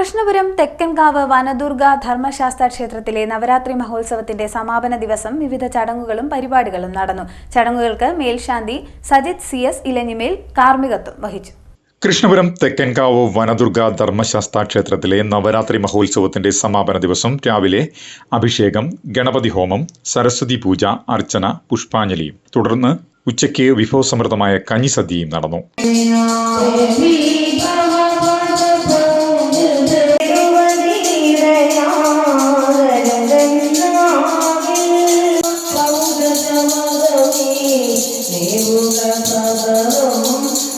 കൃഷ്ണപുരം തെക്കൻകാവ് വനദുർഗ ധർമ്മശാസ്ത്ര ക്ഷേത്രത്തിലെ നവരാത്രി മഹോത്സവത്തിന്റെ സമാപന ദിവസം വിവിധ ചടങ്ങുകളും പരിപാടികളും നടന്നു. ചടങ്ങുകൾക്ക് മേൽശാന്തി സജിത് സി എസ് ഇലഞ്ഞിമേൽ കാർമ്മികത്വം വഹിച്ചു. കൃഷ്ണപുരം തെക്കൻകാവ് വനദുർഗ ധർമ്മശാസ്ത്ര ക്ഷേത്രത്തിലെ നവരാത്രി മഹോത്സവത്തിന്റെ സമാപന ദിവസം രാവിലെ അഭിഷേകം ഗണപതി ഹോമം സരസ്വതി പൂജ അർച്ചന പുഷ്പാഞ്ജലിയും. തുടർന്ന് ഉച്ചയ്ക്ക് വിഭവസമൃദ്ധമായ കഞ്ഞിസദ്യയും നടന്നു.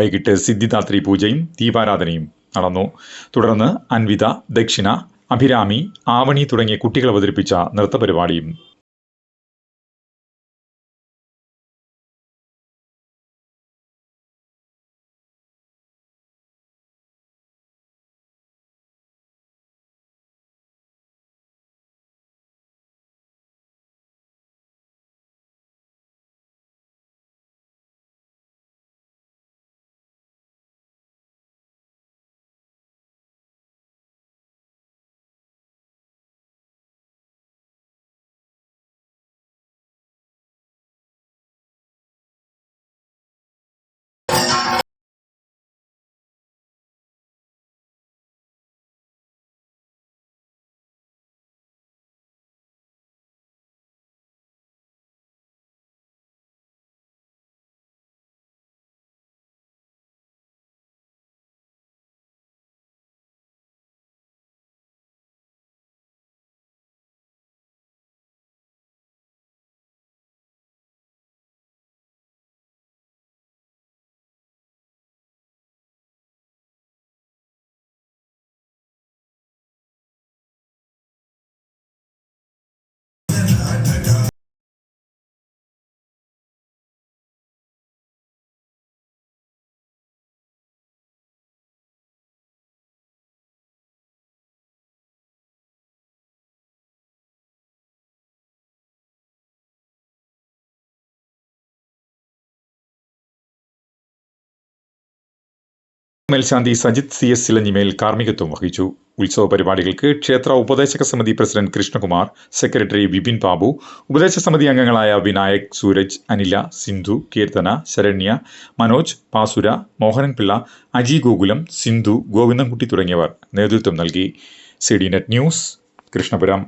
വൈകിട്ട് സിദ്ധിദാത്രി പൂജയും ദീപാരാധനയും നടന്നു. തുടർന്ന് അൻവിത ദക്ഷിണ അഭിരാമി ആവണി തുടങ്ങിയ കുട്ടികൾ അവതരിപ്പിച്ച നൃത്തപരിപാടിയും മേൽശാന്തി സജിത് സി എസ് സിലഞ്ഞിമേൽ കാർമ്മികത്വം വഹിച്ചു. ഉത്സവ പരിപാടികൾക്ക് ക്ഷേത്ര ഉപദേശക സമിതി പ്രസിഡന്റ് കൃഷ്ണകുമാർ സെക്രട്ടറി വിപിൻ ബാബു ഉപദേശക സമിതി അംഗങ്ങളായ വിനായക് സൂരജ് അനില സിന്ധു കീർത്തന ശരണ്യ മനോജ് പാസുര മോഹനൻ പിള്ള അജി ഗോകുലം സിന്ധു ഗോവിന്ദൻകുട്ടി തുടങ്ങിയവർ നേതൃത്വം നൽകി. C D net news Krishnapuram.